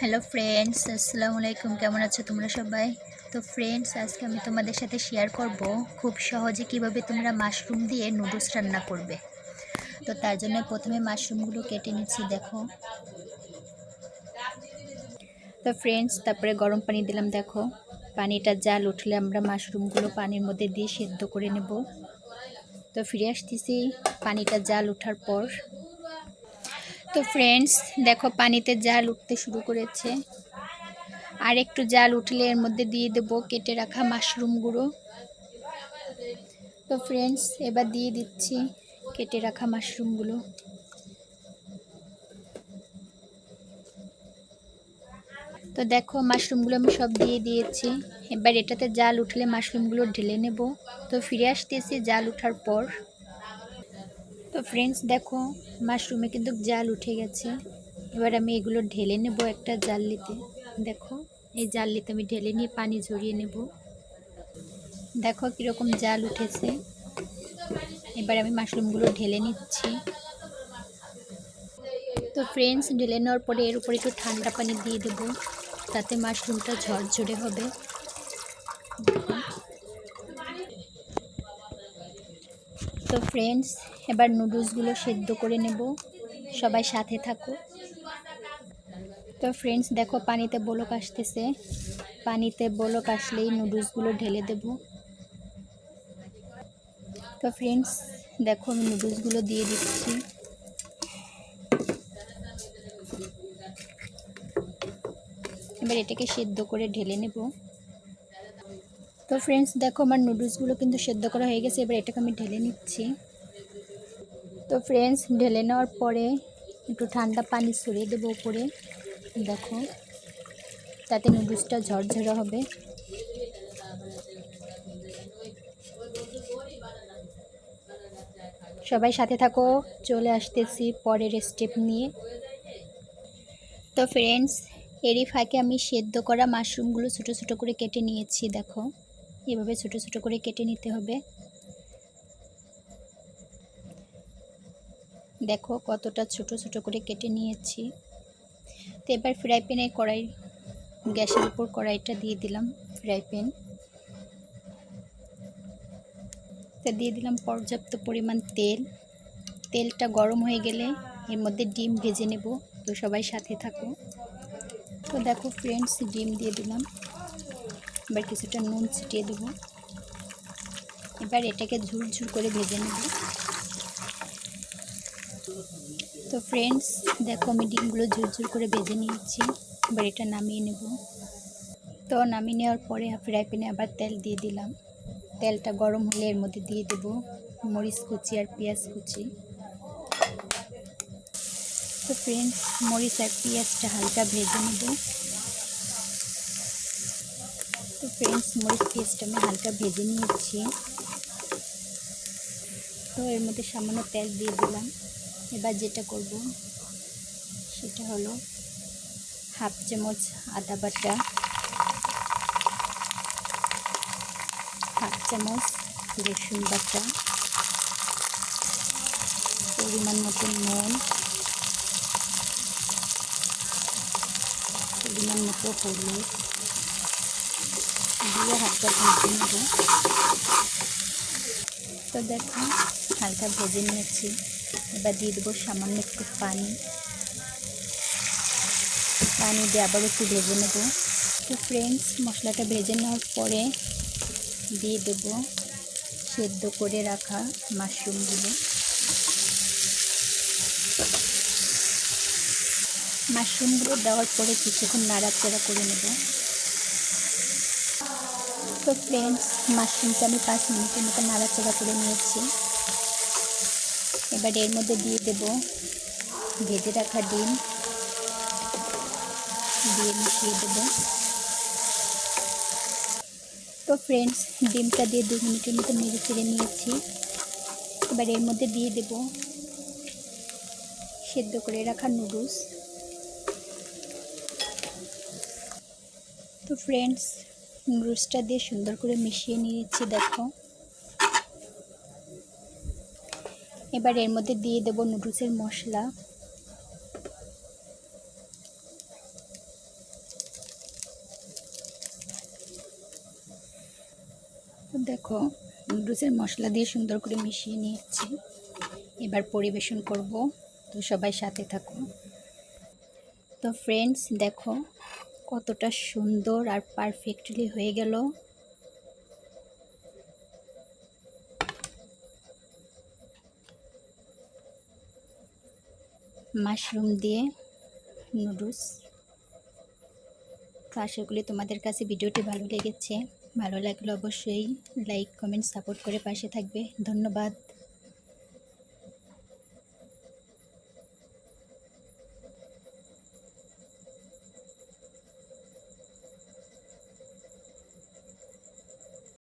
Hello friends আসসালামু আলাইকুম কেমন আছো তোমরা সবাই? তো ফ্রেন্ডস আজকে আমি তোমাদের সাথে শেয়ার করব খুব সহজে কীভাবে তোমরা মাশরুম দিয়ে নুডলস রান্না করবে। তো, তার জন্য প্রথমে মাশরুমগুলো কেটে নিচ্ছি, দেখো। তো ফ্রেন্ডস তারপরে গরম পানি দিলাম, দেখো। পানিটা জাল উঠলে আমরা মাশরুমগুলো পানির মধ্যে দিয়ে সেদ্ধ করে নেব। তো, ফিরে আসতেছি। পানিটা জাল ওঠার পর তো ফ্রেন্ডস দেখো পানিতে জাল উঠতে শুরু করেছে। আর একটু জাল উঠলে এর মধ্যে দিয়ে দেবো কেটে রাখা মাশরুমগুলো তো ফ্রেন্ডস এবার দিয়ে দিচ্ছি কেটে রাখা মাশরুমগুলো তো দেখো মাশরুমগুলো আমি সব দিয়ে দিয়েছি। এবার এটাতে জাল উঠলে মাশরুমগুলো ঢেলে নেব। তো ফিরে আসতেছি জাল ওঠার পর। তো ফ্রেন্ডস দেখো মাশরুমে কিন্তু জাল উঠে গেছে। এবার আমি এগুলো ঢেলে নেব একটা জাল্লিতে দেখো, এই জাল্লিতে আমি ঢেলে নিয়ে পানি ঝরিয়ে নেব। দেখো কীরকম জাল উঠেছে। এবার আমি মাশরুমগুলো ঢেলে নিচ্ছি। তো ফ্রেন্ডস ঢেলে নেওয়ার পরে এর উপরে একটু ঠান্ডা পানি দিয়ে দেবো। তাতে মাশরুমটা ঝরঝরে হবে। তো ফ্রেন্ডস এবার নুডলসগুলো সেদ্ধ করে নেব। সবাই সাথে থাকো। তো ফ্রেন্ডস দেখো পানিতে বলক আসতেছে। পানিতে বলক আসলেই নুডলসগুলো ঢেলে দেব। তো ফ্রেন্ডস দেখো আমি নুডলসগুলো দিয়ে দিচ্ছি। এবার এটাকে সেদ্ধ করে ঢেলে নেব। তো ফ্রেন্ডস দেখো আমার নুডলসগুলো কিন্তু সেদ্ধ করা হয়ে গেছে। এবার এটাকে আমি ঢেলে নিচ্ছি। তো ফ্রেন্ডস ঢেলে নেওয়ার পরে একটু ঠান্ডা পানি ছড়িয়ে দেবো উপরে। দেখো, তাতে নুডলসটা ঝরঝরে হবে। সবাই সাথে থাকো, চলে আসতেছি পরের স্টেপ নিয়ে। তো ফ্রেন্ডস এরই ফাঁকে আমি সেদ্ধ করা মাশরুমগুলো ছোটো ছোটো করে কেটে নিয়েছি, দেখো। এভাবে ছোটো ছোটো করে কেটে নিতে হবে। দেখো কতটা ছোট ছোট করে কেটে নিয়েছি। তো এবার ফ্রাই প্যানে কড়াই, গ্যাসের উপর কড়াইটা দিয়ে দিলাম ফ্রাই প্যান তো দিয়ে দিলাম পর্যাপ্ত পরিমাণ তেল। তেলটা গরম হয়ে গেলে এর মধ্যে ডিম ভেজে নেব। তো সবাই সাথে থাকো। তো দেখো ফ্রেন্ডস ডিম দিয়ে দিলাম। এবার কিছুটা নুন ছিটিয়ে দেবো। এবার এটাকে ঝুরঝুর করে ভেজে নেব। তো ফ্রেন্ডস দেখো আমি ডিমগুলো ঝুরঝুর করে ভেজে নিয়েছি। এবার এটা নামিয়ে নেব। তো নামিয়ে নেওয়ার পরে ফ্রাই প্যানে আবার তেল দিয়ে দিলাম। তেলটা গরম হলে এর মধ্যে দিয়ে দেব মরিচ কুচি আর পেঁয়াজ কুচি। তো ফ্রেন্ডস মরিচ আর পেঁয়াজটা হালকা ভেজে নেব। তো ফ্রেন্ডস মরিচ পেঁয়াজটা আমি হালকা ভেজে নিয়েছি। তো এর মধ্যে সামান্য তেল দিয়ে দিলাম। এবার যেটা করব, সেটা হলো হাফ চামচ আদা বাটা, হাফ চামচ রসুন বাটা, পরিমাণ মতো নুন, পরিমাণ মতো হলুদ, দিয়ে হালকা ভেজে নেব। তো দেখো হালকা ভেজে নিয়েছি। এবার দিয়ে দেবো সামান্য একটু পানি। পানি দিয়ে আবার একটু ভেজে নেব। তো ফ্রেন্ডস মশলাটা ভেজে নেওয়ার পরে দিয়ে দেব সেদ্ধ করে রাখা মাশরুমগুলো। মাশরুমগুলো দেওয়ার পরে কিছুক্ষণ নাড়াচাড়া করে নেব। তো ফ্রেন্ডস মাশরুমটা আমি পাঁচ মিনিটের মতো নাড়াচাড়া করে নিয়েছি। এবার এর মধ্যে দিয়ে দেব ভেজে রাখা ডিম। দিয়ে মিশিয়ে দেব। তো ফ্রেন্ডস ডিমটা দিয়ে দু মিনিটের মতো নেড়ে চেড়ে নিয়েছি। এবার এর মধ্যে দিয়ে দেব সেদ্ধ করে রাখা নুডলস তো ফ্রেন্ডস নুডলসটা দিয়ে সুন্দর করে মিশিয়ে নিয়েছি, দেখো। এবার এর মধ্যে দিয়ে দেবো নুডলসের মশলা। দেখো, নুডলসের মশলা দিয়ে সুন্দর করে মিশিয়ে নিয়েছি। এবার পরিবেশন করব, তো সবাই সাথে থাকো। তো ফ্রেন্ডস দেখো, কতটা সুন্দর আর পারফেক্টলি হয়ে গেল। মাশরুম দিয়ে নুডলস। তো আশা করি তোমাদের কাছে ভিডিওটি ভালো লেগেছে। ভালো লাগলে অবশ্যই লাইক, কমেন্ট, সাপোর্ট করে পাশে থাকবে। ধন্যবাদ।